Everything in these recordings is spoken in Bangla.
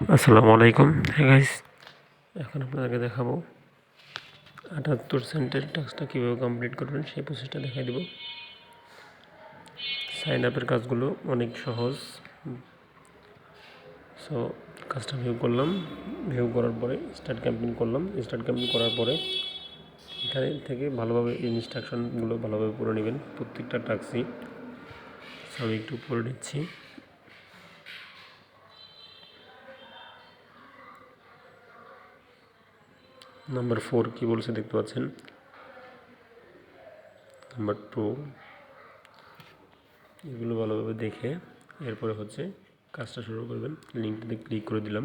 আসসালামু আলাইকুম। গাইস এখন আপনাদেরকে দেখাবো আটাত্তর সেন্টের টাস্কটা কীভাবে কমপ্লিট করবেন সেই প্রসেসটা দেখাই দেব। সাইন আপের কাজগুলো অনেক সহজ। সো কাজটা ভিউ করলাম। ভিউ করার পরে স্টার্ট ক্যাম্পেইন করলাম। স্টার্ট ক্যাম্পেইন করার পরে এখানে থেকে ভালোভাবে ইনস্ট্রাকশনগুলো ভালোভাবে পড়ে নেবেন। প্রত্যেকটা টাস্কই সো আমি একটু পড়ে নিচ্ছি। নাম্বার ফোর কী বলছে দেখতে পাচ্ছেন? নাম্বার টু এগুলো ভালোভাবে দেখে এরপরে হচ্ছে কাজটা শুরু করবেন। লিঙ্কটাতে ক্লিক করে দিলাম।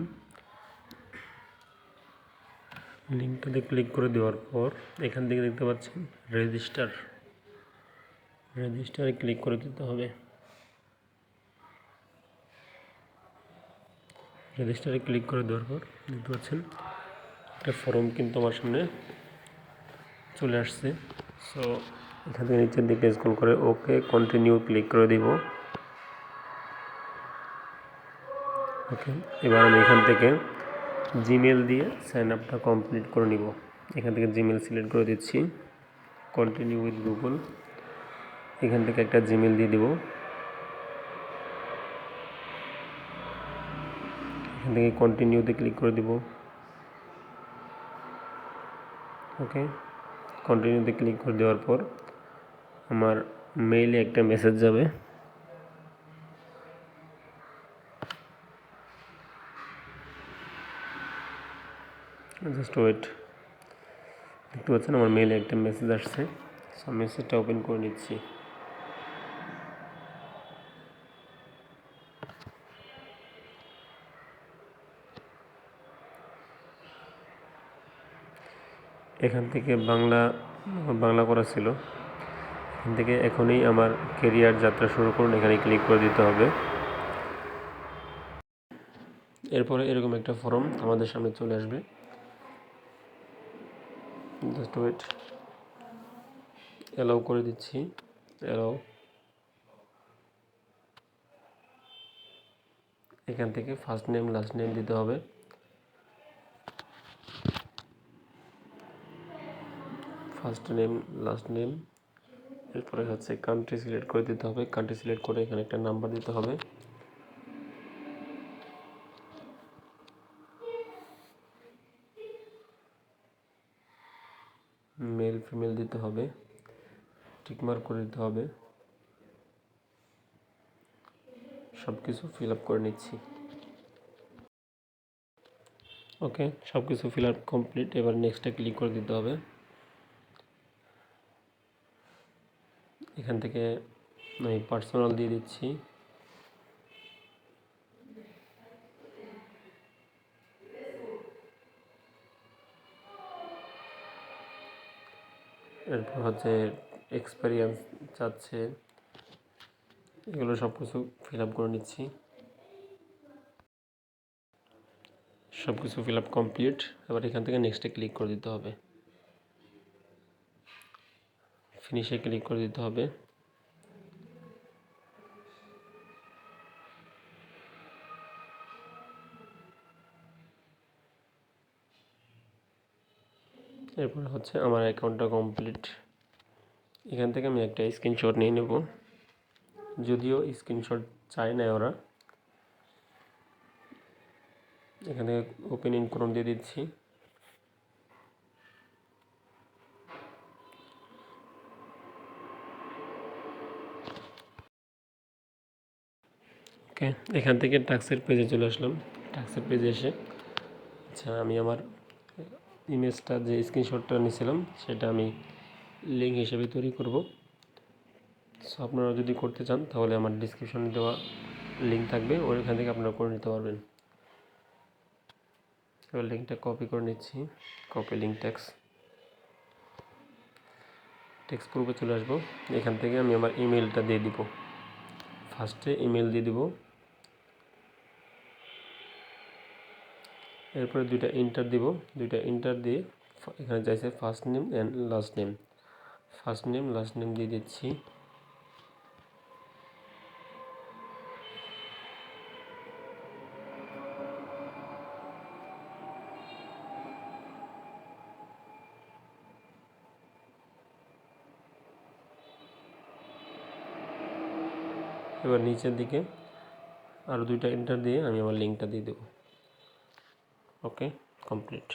লিঙ্কটাতে ক্লিক করে দেওয়ার পর এখান থেকে দেখতে পাচ্ছেন রেজিস্টার রেজিস্টারে ক্লিক করে দিতে হবে। রেজিস্টারে ক্লিক করে দেওয়ার পর দেখতে পাচ্ছেন একটা ফর্ম কিন্তু আমার সামনে চলে আসছে। সো এখান থেকে নিচের দিকে স্ক্রল করে ওকে কন্টিনিউ ক্লিক করে দিব। ওকে এবার আমি এখান থেকে জিমেল দিয়ে সাইন আপটা কমপ্লিট করে নিব। এখান থেকে জিমেল সিলেক্ট করে দিচ্ছি। কন্টিনিউ উইথ গুগল এখান থেকে একটা জিমেল দিয়ে দিব। এখান থেকে কন্টিনিউতে ক্লিক করে দিব। ওকে? কন্টিনিউতে ক্লিক করে দেওয়ার পর আমার মেইলে একটা মেসেজ যাবে। জাস্ট ওয়েট দেখতে পাচ্ছেন আমার মেইলে একটা মেসেজ আসছে। সো মেসেজটা ওপেন করে নিচ্ছি। এখান থেকে বাংলা বাংলা করা ছিল। এখান থেকে এখনই আমার কেরিয়ার যাত্রা শুরু করুন এখানে ক্লিক করে দিতে হবে। এরপরে এরকম একটা ফর্ম আমাদের সামনে চলে আসবে। জাস্ট ওয়েট অ্যালাউ করে দিচ্ছি। অ্যালাউ এখান থেকে ফার্স্ট নেম লাস্ট নেম দিতে হবে। First name, last name. এরপরে হচ্ছে কান্ট্রি সিলেক্ট করে দিতে হবে। কান্ট্রি সিলেক্ট করে এখানে একটা নাম্বার দিতে হবে। মেল ফিমেল দিতে হবে। টিকমার্ক করে দিতে হবে। সব কিছু ফিল আপ করে নিচ্ছি। ওকে সব কিছু ফিল আপ কমপ্লিট এবার নেক্সটে ক্লিক করে দিতে হবে। এখান থেকে আমি পার্সোনাল দিয়ে দিচ্ছি। এরপর হচ্ছে এক্সপেরিয়েন্স চাচ্ছে এগুলো সব কিছু ফিল আপ করে নিচ্ছি। সব কিছু ফিল আপ কমপ্লিট এবার এখান থেকে নেক্সটে ক্লিক করে দিতে হবে। ফিনিশে ক্লিক করে দিতে হবে। এরপর হচ্ছে আমার অ্যাকাউন্টটা কমপ্লিট এখান থেকে আমি একটা স্ক্রিনশট নিয়ে নেব। যদিও স্ক্রিনশট চায় না ওরা। এখান ওপেন ইন ক্রোম দিয়ে দিচ্ছি। ওকে, এখান থেকে ট্যাক্সের পেজে চলে আসলাম। ট্যাক্সের পেজে এসে আচ্ছা আমি আমার ইমেজটা যে স্ক্রিনশটটা নিয়েছিলাম, সেটা আমি লিঙ্ক হিসেবে তৈরি করব। সো আপনারা যদি করতে চান, তাহলে আমার ডিসক্রিপশনে দেওয়া লিঙ্ক থাকবে ওইখান থেকে আপনারা করে নিতে পারবেন। এবার লিঙ্কটা কপি করে নিচ্ছি। কপি লিঙ্ক ট্যাক্স টেক্সট প্রুফে চলে আসব। এখান থেকে আমি আমার ইমেলটা দিয়ে দিব। ফার্স্টে ইমেল দিয়ে দিব। এরপরে দুইটা ইন্টার দিব। দুইটা ইন্টার দিয়ে এখানে যাইছে first name and last name first name last name দিয়ে দিচ্ছি। এবার নিচের দিকে আরও দুইটা এন্টার দিয়ে আমি আমার লিঙ্কটা দিয়ে দেবো। ওকে কমপ্লিট